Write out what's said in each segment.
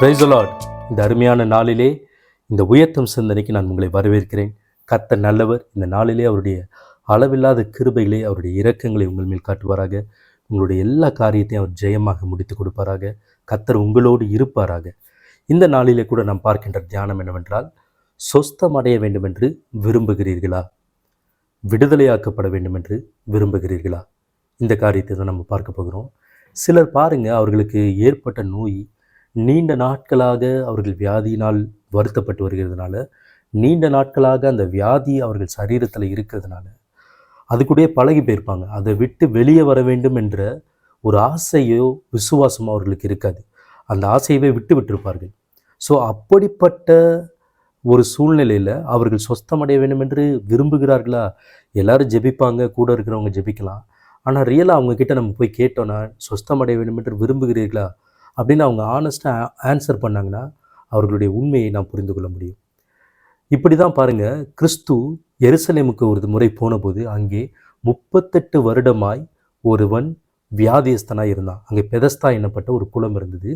பிரைசலாட் இந்த அருமையான நாளிலே இந்த உயர்த்தம் சிந்தனைக்கு நான் உங்களை வரவேற்கிறேன். கத்த நல்லவர் இந்த நாளிலே அவருடைய அளவில்லாத கிருபைகளை அவருடைய இரக்கங்களை உங்கள் மேல் காட்டுவாராக. உங்களுடைய எல்லா காரியத்தையும் அவர் ஜெயமாக முடித்து கொடுப்பாராக. கத்தர் உங்களோடு இருப்பாராக. இந்த நாளிலே கூட நாம் பார்க்கின்ற தியானம் என்னவென்றால் சொஸ்தம் அடைய வேண்டுமென்று விரும்புகிறீர்களா? விடுதலையாக்கப்பட வேண்டுமென்று விரும்புகிறீர்களா? இந்த காரியத்தை தான் நம்ம பார்க்க போகிறோம். சிலர் பாருங்கள் அவர்களுக்கு ஏற்பட்ட நோய் நீண்ட நாட்களாக அவர்கள் வியாதியினால் வருத்தப்பட்டு வருகிறதுனால நீண்ட நாட்களாக அந்த வியாதி அவர்கள் சரீரத்தில் இருக்கிறதுனால அது கூடயே பழகி போயிருப்பாங்க. அதை விட்டு வெளியே வர வேண்டும் என்ற ஒரு ஆசையோ விசுவாசமோ அவர்களுக்கு இருக்காது. அந்த ஆசையவே விட்டு விட்டிருப்பார்கள். ஸோ அப்படிப்பட்ட ஒரு சூழ்நிலையில் அவர்கள் சொஸ்தமடைய வேண்டும் என்று விரும்புகிறார்களா? எல்லாரும் ஜெபிப்பாங்க கூட இருக்கிறவங்க ஜெபிக்கலாம். ஆனால் ரியலாக அவங்கக்கிட்ட நம்ம போய் கேட்டோன்னா சொஸ்தமடைய வேண்டும் என்று விரும்புகிறீர்களா? அப்படின்னு அவங்க ஆனஸ்ட்டாக ஆன்சர் பண்ணாங்கன்னா அவர்களுடைய உண்மையை நாம் புரிந்து கொள்ள முடியும். இப்படி தான் பாருங்கள் கிறிஸ்து எருசலேமுக்கு ஒரு முறை போனபோது அங்கே முப்பத்தெட்டு வருடமாய் ஒருவன் வியாதியஸ்தனாக இருந்தான். அங்கே பெதஸ்தா என்னப்பட்ட ஒரு குளம் இருந்தது.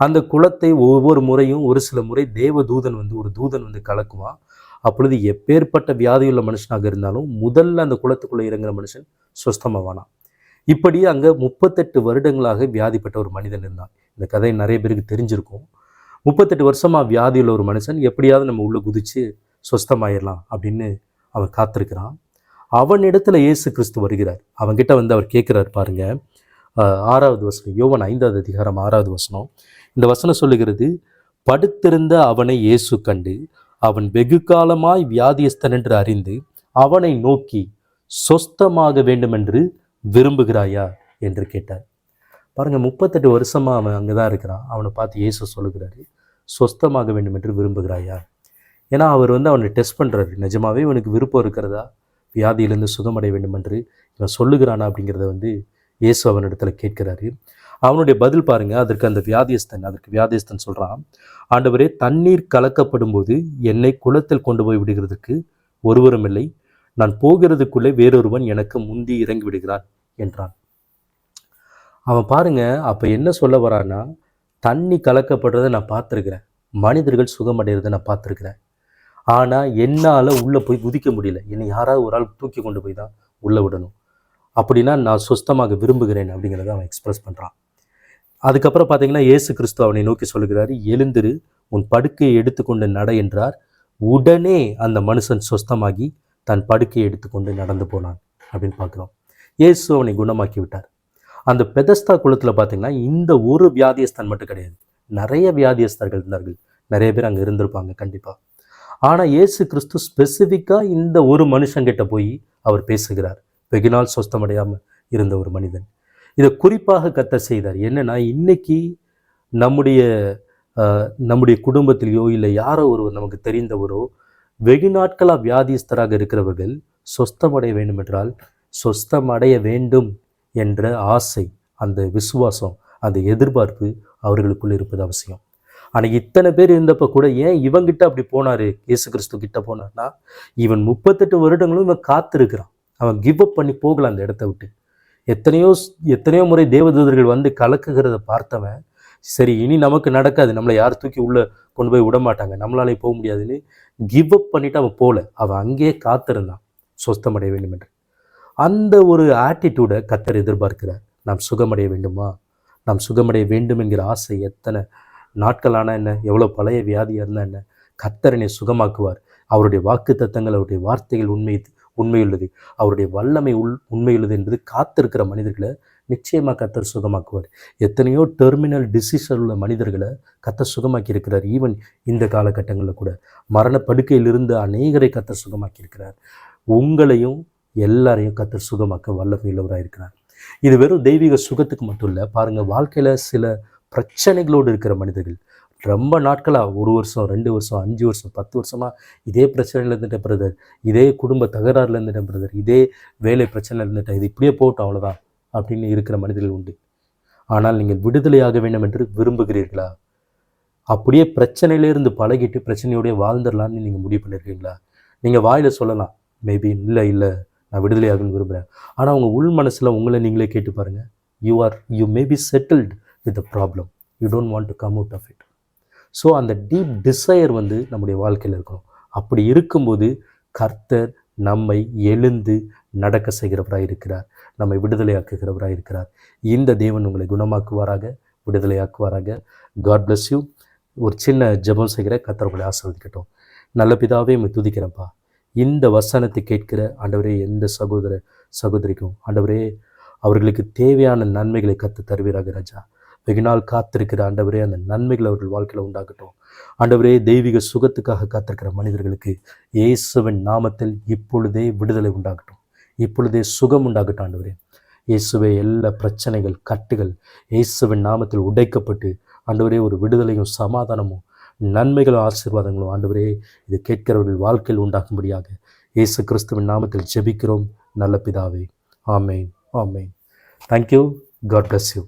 அந்த குளத்தை ஒவ்வொரு முறையும் ஒரு சில முறை தேவ தூதன் வந்து ஒரு தூதன் வந்து கலக்குவான். அப்பொழுது எப்பேற்பட்ட வியாதியுள்ள மனுஷனாக இருந்தாலும் முதல்ல அந்த குளத்துக்குள்ளே இறங்குற மனுஷன் சுஸ்தமாவானான் இப்படி அங்கே முப்பத்தெட்டு வருடங்களாக வியாதிப்பட்ட ஒரு மனிதன் இருந்தான். இந்த கதை நிறைய பேருக்கு தெரிஞ்சிருக்கும். முப்பத்தெட்டு வருஷமாக வியாதியுள்ள ஒரு மனுஷன் எப்படியாவது நம்ம உள்ளே குதித்து சொஸ்தமாயிடலாம் அப்படின்னு அவன் காத்திருக்கிறான். அவனிடத்தில் இயேசு கிறிஸ்து வருகிறார். அவன்கிட்ட வந்து அவர் கேட்குறாரு பாருங்க. ஆறாவது வசனம் யோவன் ஐந்தாவது அதிகாரம் ஆறாவது வசனம். இந்த வசனம் சொல்லுகிறது படுத்திருந்த அவனை இயேசு கண்டு அவன் வெகு காலமாய் வியாதியஸ்தன் என்று அறிந்து அவனை நோக்கி சொஸ்தமாக வேண்டுமென்று விரும்புகிறாயா என்று கேட்டார். பாருங்க முப்பத்தெட்டு வருஷமாக அவன் அங்கே தான் இருக்கிறான். அவனை பார்த்து இயேசு சொல்லுகிறாரு சொஸ்தமாக வேண்டும் என்று விரும்புகிறாயா? ஏன்னா அவர் வந்து அவனை டெஸ்ட் பண்ணுறாரு நிஜமாகவே இவனுக்கு விருப்பம் இருக்கிறதா? வியாதியிலேருந்து சுகமடைய வேண்டும் என்று இவன் சொல்லுகிறானா அப்படிங்கிறத வந்து இயேசு அவனிடத்துல கேட்கிறாரு. அவனுடைய பதில் பாருங்கள் அதற்கு அந்த வியாதியஸ்தன் அதற்கு வியாதியஸ்தன் சொல்கிறான் ஆண்டவரே தண்ணீர் கலக்கப்படும் போது என்னை குளத்தில் கொண்டு போய் விடுகிறதுக்கு ஒருவரும் இல்லை நான் போகிறதுக்குள்ளே வேறொருவன் எனக்கு முந்தி இறங்கி விடுகிறான் என்றான். அவன் பாருங்க அப்போ என்ன சொல்ல வரான்னா தண்ணி கலக்கப்படுறதை நான் பார்த்துருக்குறேன். மனிதர்கள் சுகமடைகிறத நான் பார்த்துருக்குறேன். ஆனால் என்னால் உள்ளே போய் குதிக்க முடியல. என்னை யாராவது ஒரு ஆள் தூக்கி கொண்டு போய் தான் உள்ளே விடணும். அப்படின்னா நான் சுஸ்தமாக விரும்புகிறேன் அப்படிங்கிறத அவன் எக்ஸ்பிரஸ் பண்ணுறான் அதுக்கப்புறம் பார்த்தீங்கன்னா இயேசு கிறிஸ்து அவனை நோக்கி சொல்லுகிறாரு எழுந்திரு உன் படுக்கையை எடுத்துக்கொண்டு நட என்றார். உடனே அந்த மனுஷன் சுஸ்தமாகி தன் படுக்கையை எடுத்துக்கொண்டு நடந்து போனான் அப்படின்னு பார்க்குறோம். இயேசு அவனை குணமாக்கி விட்டார் அந்த பெதஸ்தா குளத்தில் பார்த்தீங்கன்னா இந்த ஒரு வியாதியஸ்தன் மட்டும் கிடையாது. நிறைய வியாதியஸ்தர்கள் இருந்தார்கள். நிறைய பேர் அங்கே இருந்திருப்பாங்க கண்டிப்பாக ஆனால் இயேசு கிறிஸ்து ஸ்பெசிஃபிக்காக இந்த ஒரு மனுஷங்கிட்ட போய் அவர் பேசுகிறார். வெகு நாள் சொஸ்தமடையாமல் இருந்த ஒரு மனிதன். இதை குறிப்பாக கத்த செய்தார். என்னென்னா இன்னைக்கு நம்முடைய நம்முடைய குடும்பத்திலேயோ இல்லை யாரோ ஒருவர் நமக்கு தெரிந்தவரோ வெகு நாட்களாக வியாதிஸ்தராக இருக்கிறவர்கள் சொஸ்தமடைய வேண்டுமென்றால் சொஸ்தமடைய வேண்டும் என்ற ஆசை அந்த விசுவாசம் அந்த எதிர்பார்ப்பு அவர்களுக்குள் இருப்பது அவசியம். ஆனால் இத்தனை பேர் இருந்தப்போ கூட ஏன் இவங்கிட்ட அப்படி போனாரு? இயேசு கிறிஸ்து கிட்ட போனார்னா இவன் முப்பத்தெட்டு வருடங்களும் இவன் காத்திருக்கிறான். அவன் கிவ் அப் பண்ணி போகல அந்த இடத்த விட்டு. எத்தனையோ எத்தனையோ முறை தேவதூதர்கள் வந்து கலக்குகிறத பார்த்தவன் சரி இனி நமக்கு நடக்காது. நம்மளை யார் தூக்கி உள்ளே கொண்டு போய் விட மாட்டாங்க நம்மளாலே போக முடியாதுன்னு கிவ் அப் பண்ணிட்டு அவன் போகல அவன் அங்கேயே காத்திருந்தான். சொஸ்தமடைய வேண்டும் என்று அந்த ஒரு ஆட்டிடியூடை கத்தர் எதிர்பார்க்கிறார். நாம் சுகமடைய வேண்டுமா? நாம் சுகமடைய வேண்டும் என்கிற ஆசை எத்தனை? நாட்களான என்ன? எவ்வளோ பழைய வியாதியாக இருந்தால் என்ன? கத்தரனை சுகமாக்குவார். அவருடைய வாக்கு தத்தங்கள் அவருடைய வார்த்தைகள் உண்மை உண்மையுள்ளது. அவருடைய வல்லமை உள் உண்மையுள்ளது என்பது காத்திருக்கிற மனிதர்களை நிச்சயமாக கத்தர் சுகமாக்குவார். எத்தனையோ டெர்மினல் டிசீஸர் உள்ள மனிதர்களை கத்தர் சுகமாக்கி இருக்கிறார் ஈவன் இந்த காலகட்டங்களில் கூட. மரண படுக்கையிலிருந்து அநேகரை கத்தர் சுகமாக்கி இருக்கிறார் உங்களையும் எல்லாரையும் கத்தர் சுகமாக்க வல்லமையுள்ளவராக இருக்கிறார் இது வெறும் தெய்வீக சுகத்துக்கு மட்டும் இல்லை பாருங்கள் வாழ்க்கையில் சில பிரச்சனைகளோடு இருக்கிற மனிதர்கள். ரொம்ப நாட்களாக ஒரு வருஷம் ரெண்டு வருஷம் அஞ்சு வருஷம் பத்து வருஷமாக இதே பிரச்சனையில் இருந்துட்டேன் பிரதர் இதே குடும்ப தகராறுல இருந்துட்டேன் பிரதர் இதே வேலை பிரச்சனையில் இருந்துட்டேன். இது இப்படியே போட்டோம் அவ்வளோதான் அப்படின்னு இருக்கிற மனிதர்கள் உண்டு. ஆனால் நீங்கள் விடுதலையாக வேண்டும் என்று விரும்புகிறீர்களா? அப்படியே பிரச்சனையிலேருந்து பழகிட்டு பிரச்சனையோடய வாழ்ந்துடலான்னு நீங்கள் முடிவு பண்ணியிருக்கீங்களா நீங்கள் வாயில் சொல்லலாம் மேபி இல்லை இல்லை நான் விடுதலையாகணும்னு விரும்புகிறேன் ஆனால் உங்கள் உள் மனசில் உங்களை நீங்களே கேட்டு பாருங்கள் you are you may be settled with the problem you don't want to come out of it so அந்த டீப் டிசையர் வந்து நம்முடைய வாழ்க்கையில் இருக்கணும். அப்படி இருக்கும்போது கர்த்தர் நம்மை எழுந்து நடக்க செய்கிறவராக இருக்கிறார். நம்மை விடுதலையாக்குகிறவராக இருக்கிறார். இந்த தேவன் உங்களை குணமாக்குவாராக விடுதலையாக்குவாராக. காட் பிளஸ் யூ ஒரு சின்ன ஜெபம் செய்கிற கர்த்தர் உங்களை நல்ல பிதாவே உம்மை துதிக்கிறேன்ப்பா. இந்த வசனத்தை கேட்கிற ஆண்டவரே எந்த சகோதர சகோதரிக்கும் ஆண்டவரே அவர்களுக்கு தேவையான நன்மைகளை கற்று தருவீராக ராஜா. வெகு நாள் காத்திருக்கிற ஆண்டவரே அந்த நன்மைகள் அவர்கள் வாழ்க்கையில் உண்டாகட்டும். ஆண்டவரே தெய்வீக சுகத்துக்காக காத்திருக்கிற மனிதர்களுக்கு இயேசுவின் நாமத்தில் இப்பொழுதே விடுதலை உண்டாகட்டும். இப்பொழுதே சுகம் உண்டாகட்டும் ஆண்டவரே. இயேசுவே எல்லா பிரச்சனைகள் கட்டுகள் இயேசுவின் நாமத்தில் உடைக்கப்பட்டு ஆண்டவரே ஒரு விடுதலையும் சமாதானமும் நன்மைகளும் ஆசீர்வாதங்களும் ஆண்டவரே இது கேட்கிறவர்கள் வாழ்க்கையில் உண்டாகும்படியாக இயேசு கிறிஸ்துவின் நாமத்தில் ஜெபிக்கிறோம். நல்ல பிதாவே ஆமேன் ஆமேன். Thank you God bless you